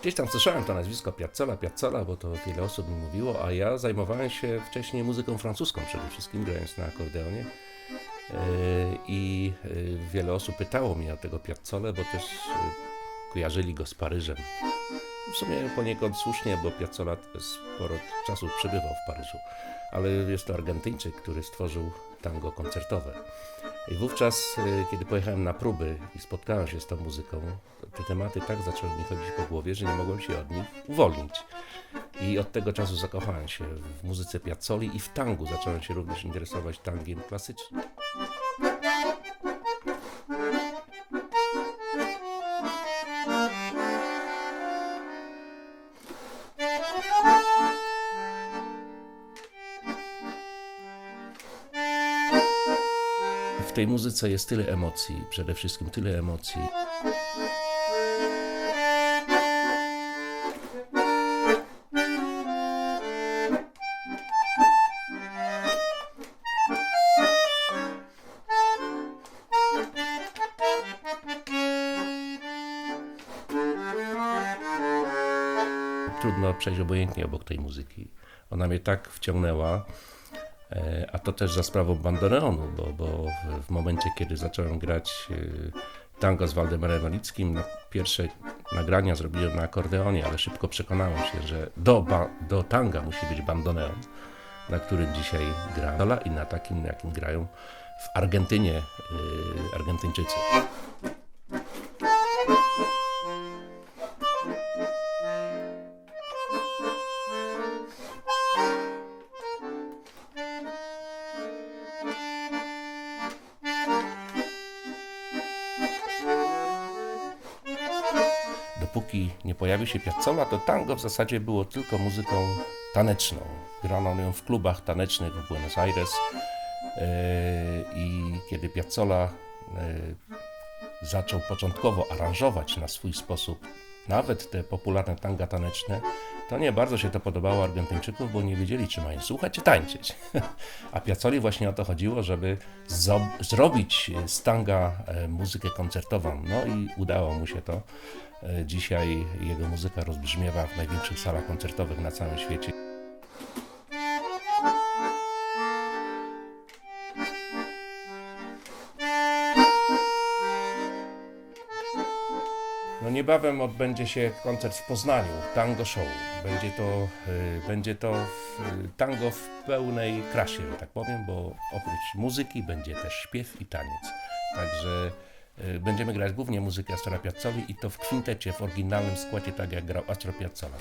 Gdzieś tam słyszałem to nazwisko Piazzolla, Piazzolla, bo to wiele osób mi mówiło, a ja zajmowałem się wcześniej muzyką francuską przede wszystkim, grając na akordeonie. E, I e, wiele osób pytało mnie o tego Piazzolę, bo też e, kojarzyli go z Paryżem. W sumie poniekąd słusznie, bo Piazzolla sporo czasu przebywał w Paryżu, ale jest to Argentyńczyk, który stworzył tango koncertowe. I wówczas, e, kiedy pojechałem na próby i spotkałem się z tą muzyką, te tematy tak zaczęły mi chodzić po głowie, że nie mogłem się od nich uwolnić. I od tego czasu zakochałem się w muzyce Piazzoli i w tangu. Zacząłem się również interesować tangiem klasycznym. W tej muzyce jest tyle emocji, przede wszystkim tyle emocji. Trudno przejść obojętnie obok tej muzyki. Ona mnie tak wciągnęła, a to też za sprawą bandoneonu, bo, bo w- momencie, kiedy zacząłem grać e, tango z Waldemarem Malickim, na pierwsze nagrania zrobiłem na akordeonie, ale szybko przekonałem się, że do, ba, do tanga musi być bandoneon, na którym dzisiaj gra i na takim, na jakim grają w Argentynie e, Argentyńczycy. Dopóki nie pojawił się Piazzolla, to tango w zasadzie było tylko muzyką taneczną. Grano ją w klubach tanecznych w Buenos Aires e, i kiedy Piazzolla e, zaczął początkowo aranżować na swój sposób nawet te popularne tanga taneczne, to nie bardzo się to podobało Argentyńczyków, bo nie wiedzieli, czy mają słuchać, czy tańczyć. A Piazzoli właśnie o to chodziło, żeby zrobić z tanga e, muzykę koncertową. No i udało mu się to. E, Dzisiaj jego muzyka rozbrzmiewa w największych salach koncertowych na całym świecie. No niebawem odbędzie się koncert w Poznaniu, Tango Show. Będzie to, y, będzie to w, tango w pełnej krasie, że tak powiem, bo oprócz muzyki będzie też śpiew i taniec. Także y, będziemy grać głównie muzykę Astora Piazzoli i to w kwintecie, w oryginalnym składzie, tak jak grał Astro Piazzolla.